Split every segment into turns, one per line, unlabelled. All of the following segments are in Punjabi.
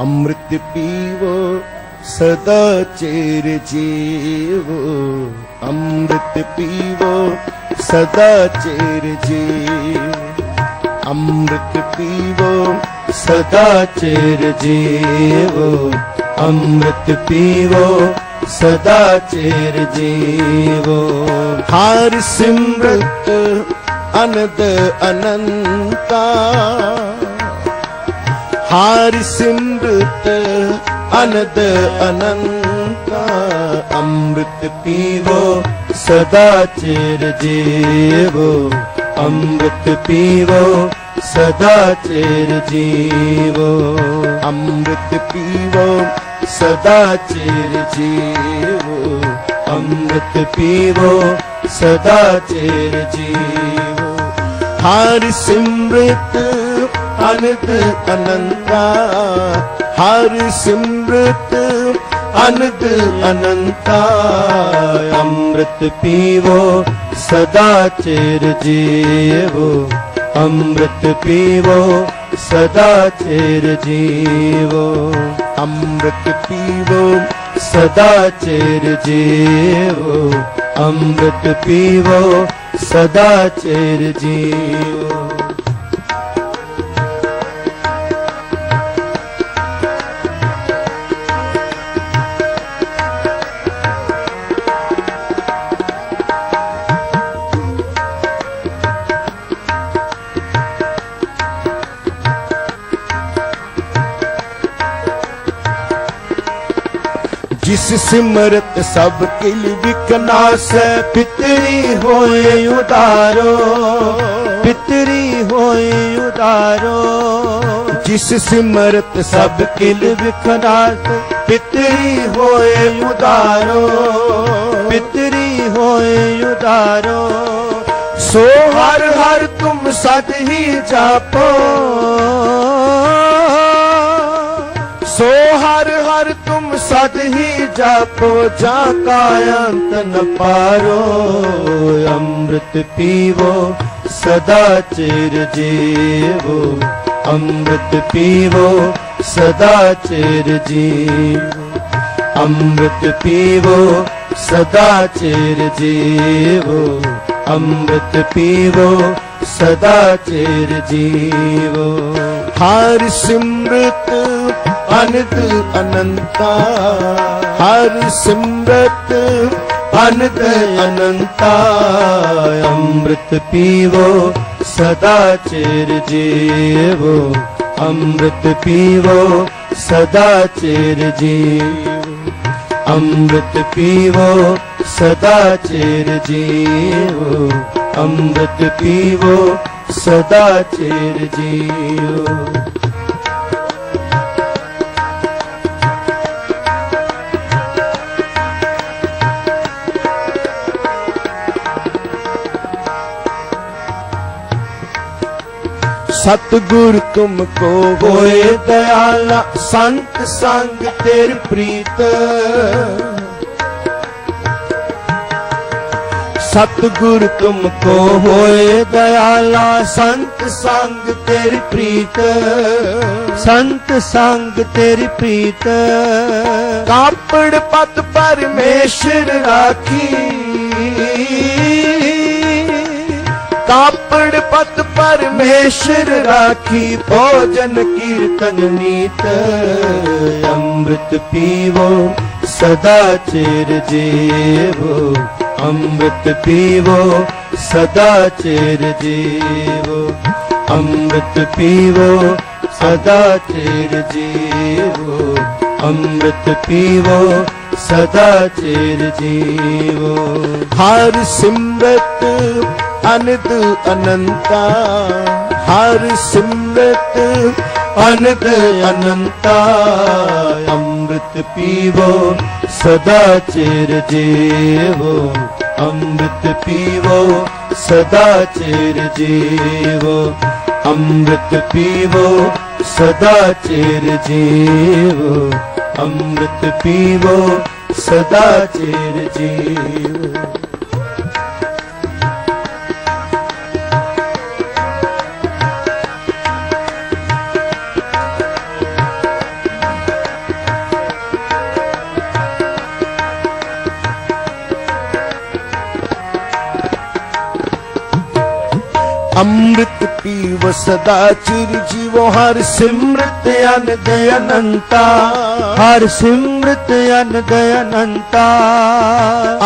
ਅੰਮ੍ਰਿਤ ਪੀਵੋ, ਸਦਾ ਚਿਰ ਜੀਵੋ। ਅੰਮ੍ਰਿਤ ਪੀਵੋ, ਸਦਾ ਚਿਰ ਜੀਵੋ। ਅੰਮ੍ਰਿਤ ਪੀਵੋ, ਸਦਾ ਚਿਰ ਜੀਵੋ। ਅੰਮ੍ਰਿਤ ਪੀਵੋ, ਸਦਾ ਚਿਰ ਜੀਵੋ। ਹਰ ਸਿਮਰਤ, ਅਨੰਦ ਅਨੰਤਾ। ਹਰ ਸਿਮਰਤ ਅਨੰਦ ਅਨੰਤਾ ਅੰਮ੍ਰਿਤ ਪੀਵੋ ਸਦਾ ਚਿਰ ਜੀਵੋ ਅੰਮ੍ਰਿਤ ਪੀਵੋ ਸਦਾ ਚਿਰ ਜੀਵੋ ਅੰਮ੍ਰਿਤ ਪੀਵੋ ਸਦਾ ਚਿਰ ਜੀਵੋ ਅੰਮ੍ਰਿਤ ਪੀਵੋ ਸਦਾ ਚਿਰ ਜੀਵੋ ਹਰ ਸਿਮਰਤ ਅਨੰਤ ਅਨੰਤਾ, ਹਰ ਸਿਮਰਤ ਅਨੰਤ ਅਨੰਤਾ। ਅੰਮ੍ਰਿਤ ਪੀਵੋ, ਸਦਾ ਚਿਰ ਜੀਵੋ। ਅੰਮ੍ਰਿਤ ਪੀਵੋ, ਸਦਾ ਚਿਰ ਜੀਵੋ। ਅੰਮ੍ਰਿਤ ਪੀਵੋ, ਸਦਾ ਚਿਰ ਜੀਵੋ। ਅੰਮ੍ਰਿਤ ਪੀਵੋ, ਸਦਾ ਚਿਰ ਜੀਵੋ। ਜਿਸ ਸਿਮਰਤ ਸਭ ਕਿਲ ਵਿਕਨਾਸੈ ਪਿਤਰੀ ਹੋਏ ਉਦਾਰੋ ਪਿਤਰੀ ਹੋਏ ਉਦਾਰੋ ਜਿਸ ਸਿਮਰਤ ਸਭ ਕਿਲ ਵਿਕਨਾਸ ਪਿਤਰੀ ਹੋਏ ਉਦਾਰੋ ਪਿਤਰੀ ਹੋਏ ਉਦਾਰੋ ਸੋ ਹਰ ਹਰ ਤੁਮ ਸਦ ਹੀ ਜਾਪੋ। ਸੋ ਹਰ ਹਰ ਤੁਮ ਸਦ ਹੀ ਜਾਪੋ ਜਾ ਕਾ ਅੰਤ ਨ ਪਾਰੋ, ਅੰਮ੍ਰਿਤ ਪੀਵੋ, ਸਦਾ ਚਿਰ ਜੀਵੋ। ਅੰਮ੍ਰਿਤ ਪੀਵੋ, ਸਦਾ ਚਿਰ ਜੀਵੋ। ਅੰਮ੍ਰਿਤ ਪੀਵੋ, ਸਦਾ ਚਿਰ ਜੀਵੋ। ਅੰਮ੍ਰਿਤ ਪੀਵੋ, ਸਦਾ ਚਿਰ ਜੀਵੋ। ਹਰ ਸਿਮਰਤ ਅਨੰਦ ਅਨੰਤਾ, ਹਰ ਸਿਮਰਤ ਅਨੰਦ ਅਨੰਤਾ, ਅੰਮ੍ਰਿਤ ਪੀਵੋ, ਸਦਾ ਚਿਰ ਜੀਵੋ। ਅੰਮ੍ਰਿਤ ਪੀਵੋ, ਸਦਾ ਚਿਰ ਜੀਵੋ। ਅੰਮ੍ਰਿਤ ਪੀਵੋ, ਸਦਾ ਚਿਰ ਜੀਵੋ। ਅੰਮ੍ਰਿਤ ਪੀਵੋ, ਸਦਾ ਚਿਰ ਜੀਵੋ। ਸਤਗੁਰ ਤੁਮਕੋ ਹੋਏ ਦਇਆਲਾ, ਸੰਤ ਸੰਗ ਤੇਰ ਪ੍ਰੀਤ। ਸਤਗੁਰ ਤੁਮਕੋ ਹੋਏ ਦਇਆਲਾ, ਸੰਤ ਸੰਗ ਤੇਰੀ ਪ੍ਰੀਤ। ਸੰਤ ਸੰਗ ਤੇਰੀ ਪ੍ਰੀਤ। ਕਾਪੜ ਪਤ ਪਰਮੇਸ਼ਰ ਰਾਖੀ। ਕਾਪੜ ਪਤ ਪਰਮੇਸ਼ਰ ਰਾਖੀ, ਭੋਜਨ ਕੀਰਤਨ ਨੀਤ, ਅੰਮ੍ਰਿਤ ਪੀਵੋ, ਸਦਾ ਚਿਰ ਜੀਵੋ। ਅੰਮ੍ਰਿਤ ਪੀਵੋ, ਸਦਾ ਚਿਰ ਜੀਵੋ। ਅੰਮ੍ਰਿਤ ਪੀਵੋ, ਸਦਾ ਚਿਰ ਜੀਵੋ। ਅੰਮ੍ਰਿਤ ਪੀਵੋ, ਸਦਾ ਚਿਰ ਜੀਵੋ। ਹਰ ਸਿਮਰਤ ਅਨੰਦ ਅਨੰਤਾ, ਹਰ ਸਿਮਰਤ ਅਨੰਦ ਅਨੰਤਾ। ਅੰਮ੍ਰਿਤ ਪੀਵੋ, ਸਦਾ ਚਿਰ ਜੀਵੋ। ਅੰਮ੍ਰਿਤ ਪੀਵੋ, ਸਦਾ ਚਿਰ ਜੀਵੋ। ਅੰਮ੍ਰਿਤ ਪੀਵੋ, ਸਦਾ ਚਿਰ ਜੀਵੋ। ਅੰਮ੍ਰਿਤ ਪੀਵੋ, ਸਦਾ ਚਿਰ ਜੀਵੋ। ਅੰਮ੍ਰਿਤ ਪੀਵ ਸਦਾ ਚਿਰ ਜੀਵੋ, ਹਰ ਸਿਮਰਤ ਅਨੰਦ ਅਨੰਤਾ। ਹਰ ਸਿਮਰਤ ਅਨੰਦ ਅਨੰਤਾ।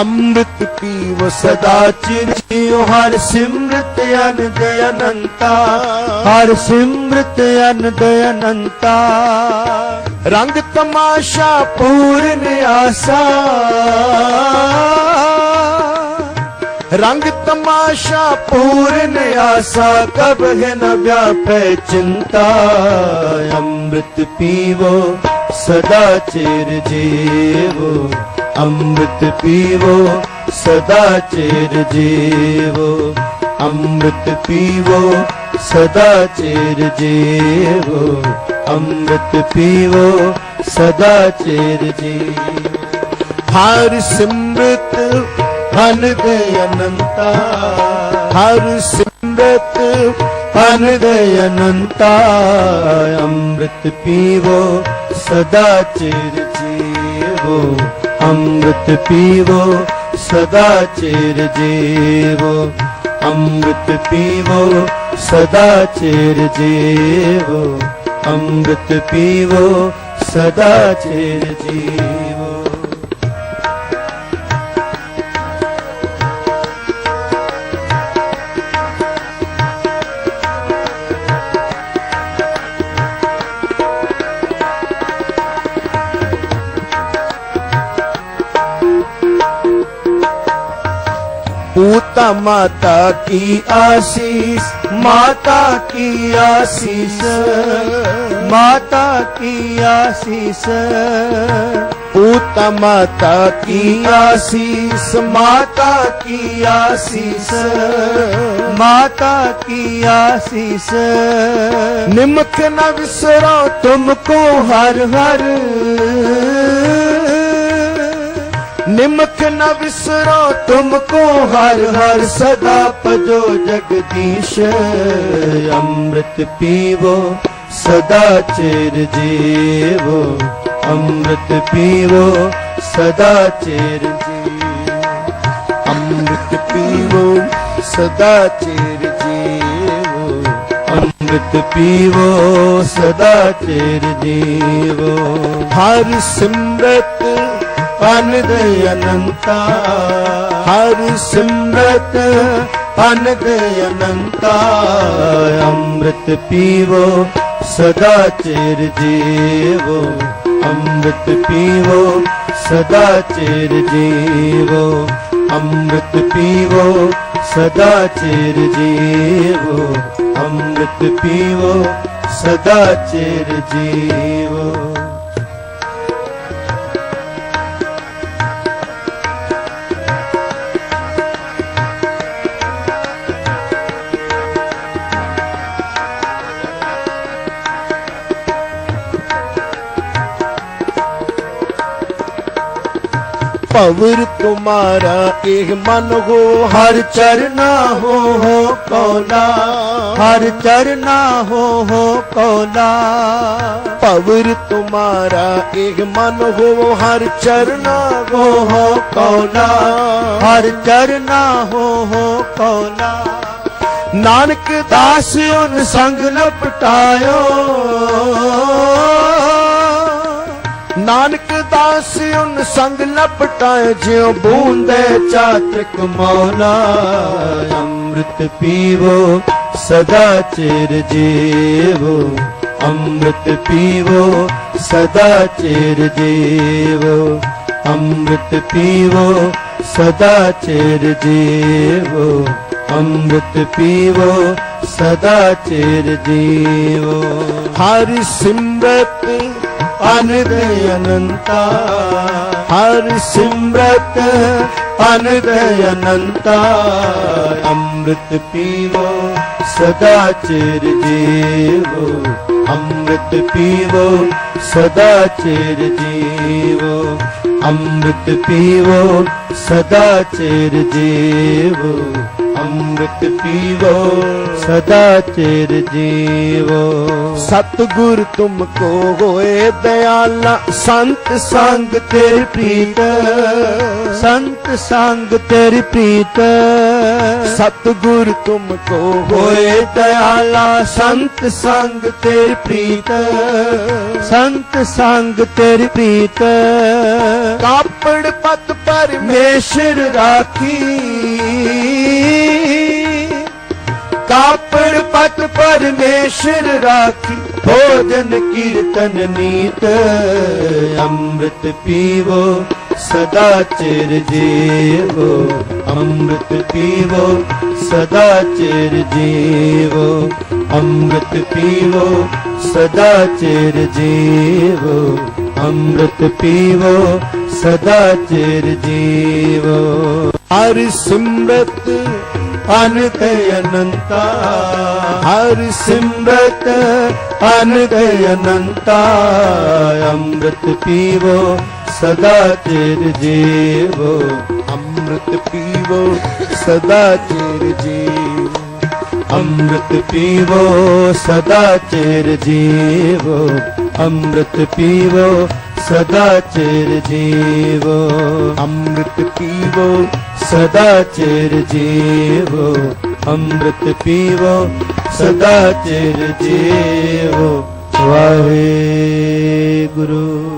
ਅੰਮ੍ਰਿਤ ਪੀਵ ਸਦਾ ਚਿਰ ਜੀਵੋ, ਹਰ ਸਿਮਰਤ ਅਨੰਦ ਅਨੰਤਾ। ਹਰ ਸਿਮਰਤ ਅਨੰਦ ਅਨੰਤਾ। ਰੰਗ ਤਮਾਸ਼ਾ ਪੂਰਨ ਆਸਾ। ਰੰਗ ਤਮਾਸ਼ਾ ਪੂਰਨ ਆਸਾ, ਕਬ ਹੈ ਨ ਵਿਆਪੈ ਚਿੰਤਾ। ਅੰਮ੍ਰਿਤ ਪੀਵੋ, ਸਦਾ ਚਿਰ ਜੀਵੋ। ਅੰਮ੍ਰਿਤ ਪੀਵੋ, ਸਦਾ ਚਿਰ ਜੀਵੋ। ਅੰਮ੍ਰਿਤ ਪੀਵੋ, ਸਦਾ ਚਿਰ ਜੀਵੋ। ਅੰਮ੍ਰਿਤ ਪੀਵੋ, ਸਦਾ ਚਿਰ ਜੀਵੋ। ਹਰ ਸਿਮਰਤ ਅਨੰਦ ਅਨੰਤਾ ਹਰ ਸਿਮਰਤ ਅਨੰਦ ਅਨੰਤਾ ਅੰਮ੍ਰਿਤ ਪੀਵੋ ਸਦਾ ਚਿਰ ਜੀਵੋ ਅੰਮ੍ਰਿਤ ਪੀਵੋ ਸਦਾ ਚਿਰ ਜੀਵੋ ਅੰਮ੍ਰਿਤ ਪੀਵੋ ਸਦਾ ਚਿਰ ਜੀਵੋ ਅੰਮ੍ਰਿਤ ਪੀਵੋ ਸਦਾ ਚਿਰ ਜੀਵੋ पूता माता की आशीष माता की आशीष माता की आशीष पूता माता की आशीष माता की आशीष माता की आशीष निमक न विसरो तुमको हर हर निमक न विसरो तुमको हर हर सदा पजो जगदीश अमृत पीवो सदा चिर जीवो अमृत पीवो सदा चिर जीवो अमृत पीवो सदा चिर जीवो अमृत पीवो सदा चिर जीवो हर सिमरत ਅਨੰਦ ਅਨੰਤਾ, ਹਰ ਸਿਮਰਤ ਅਨੰਦ ਅਨੰਤਾ, ਅੰਮ੍ਰਿਤ ਪੀਵੋ, ਸਦਾ ਚਿਰ ਜੀਵੋ, ਅੰਮ੍ਰਿਤ ਪੀਵੋ, ਸਦਾ ਚਿਰ ਜੀਵੋ, ਅੰਮ੍ਰਿਤ ਪੀਵੋ, ਸਦਾ ਚਿਰ ਜੀਵੋ, ਅੰਮ੍ਰਿਤ ਪੀਵੋ, ਸਦਾ ਚਿਰ ਜੀਵੋ। ਪਵਰ ਤੁਮਾਰਾ ਇਹ ਮਨ ਹੋ, ਹਰ ਚਰਨਾ ਹੋ ਹੋ ਕੋਲਾ। ਹਰ ਚਰਨਾ ਹੋ ਹੋ ਕੋਲਾ। ਭਵਰ ਤੁਮਾਰਾ ਇਹ ਮਨ ਹੋ, ਹਰ ਚਰਨਾ ਹੋ ਹੋ ਕੋਲਾ। ਹਰ ਚਰਨਾ ਹੋ ਹੋ ਕੋਲਾ। ਨਾਨਕ ਦਾਸ, ਉਨ ਸੰਗ ਨ ਨਾਨਕ ਦਾਸ, ਉਨ ਸੰਗ ਲਪਟਾਇ ਜਿਉ ਬੂੰਦੇ ਚਾਤ੍ਰਿਕ ਮੌਲਾ। ਅੰਮ੍ਰਿਤ ਪੀਵੋ, ਸਦਾ ਚਿਰ ਜੀਵੋ। ਅੰਮ੍ਰਿਤ ਪੀਵੋ, ਸਦਾ ਚਿਰ ਜੀਵੋ। ਅੰਮ੍ਰਿਤ ਪੀਵੋ, ਸਦਾ ਚਿਰ ਜੀਵੋ। ਅੰਮ੍ਰਿਤ ਪੀਵੋ, ਸਦਾ ਚਿਰ ਜੀਵੋ। ਹਰ ਸਿਮਰਤ ਅਨੰਦ ਅਨੰਤਾ ਹਰ ਸਿਮਰਤ ਅਨੰਦ ਅਨੰਤਾ ਅੰਮ੍ਰਿਤ ਪੀਵੋ ਸਦਾ ਚਿਰ ਜੀਵੋ ਅੰਮ੍ਰਿਤ ਪੀਵੋ ਸਦਾ ਚਿਰ ਜੀਵੋ ਅੰਮ੍ਰਿਤ ਪੀਵੋ ਸਦਾ ਚਿਰ ਜੀਵੋ ਅੰਮ੍ਰਿਤ ਪੀਵੋ ਸਦਾ ਚਿਰ ਜੀਵੋ। ਸਤਿਗੁਰ ਤੁਮ ਕੋ ਹੋਏ ਦਿਆਲਾ ਸੰਤ ਸੰਗ ਤੇਰੀ ਪ੍ਰੀਤ। ਸੰਤ ਸੰਗ ਤੇਰੀ ਪ੍ਰੀਤ। ਸਤਿਗੁਰ ਤੁਮ ਕੋ ਹੋਏ ਦਿਆਲਾ ਸੰਤ ਸੰਗ ਤੇਰੀ ਪ੍ਰੀਤ। ਸੰਤ ਸੰਗ ਤੇਰੀ ਪ੍ਰੀਤ। ਕਾਪੜ ਪਤ ਪਰਮੇਸ਼ਰ ਰਾਖੀ। ਕਾਪੜ ਪਤ ਪਰਮੇਸ਼ਰ ਰਾਖੀ, ਭੋਜਨ ਕੀਰਤਨ ਨੀਤ, ਅੰਮ੍ਰਿਤ ਪੀਵੋ, ਸਦਾ ਚਿਰ ਜੀਵੋ। ਅੰਮ੍ਰਿਤ ਪੀਵੋ, ਸਦਾ ਚਿਰ ਜੀਵੋ। ਅੰਮ੍ਰਿਤ ਪੀਵੋ, ਸਦਾ ਚਿਰ ਜੀਵੋ। ਅੰਮ੍ਰਿਤ ਪੀਵੋ, ਸਦਾ ਚਿਰ ਜੀਵੋ। ਹਰਿ ਸਿਮਰਤ ਅਨੰਤ ਅਨੰਤਾ ਹਰਿ ਸਿਮਰਤ ਅਨੰਤ ਅਨੰਤਾ ਅੰਮ੍ਰਿਤ ਪੀਵੋ ਸਦਾ ਚਿਰ ਜੀਵੋ ਅੰਮ੍ਰਿਤ ਪੀਵੋ ਸਦਾ ਚਿਰ ਜੀਵੋ ਅੰਮ੍ਰਿਤ ਪੀਵੋ ਸਦਾ ਚਿਰ ਜੀਵੋ ਅੰਮ੍ਰਿਤ ਪੀਵੋ ਸਦਾ ਚਿਰ ਜੀਵੋ ਅੰਮ੍ਰਿਤ ਪੀਵੋ ਸਦਾ ਚਿਰ ਜੀਵੋ ਅੰਮ੍ਰਿਤ ਪੀਵੋ ਸਦਾ ਚਿਰ ਜੀਵੋ। ਵਾਹਿਗੁਰੂ।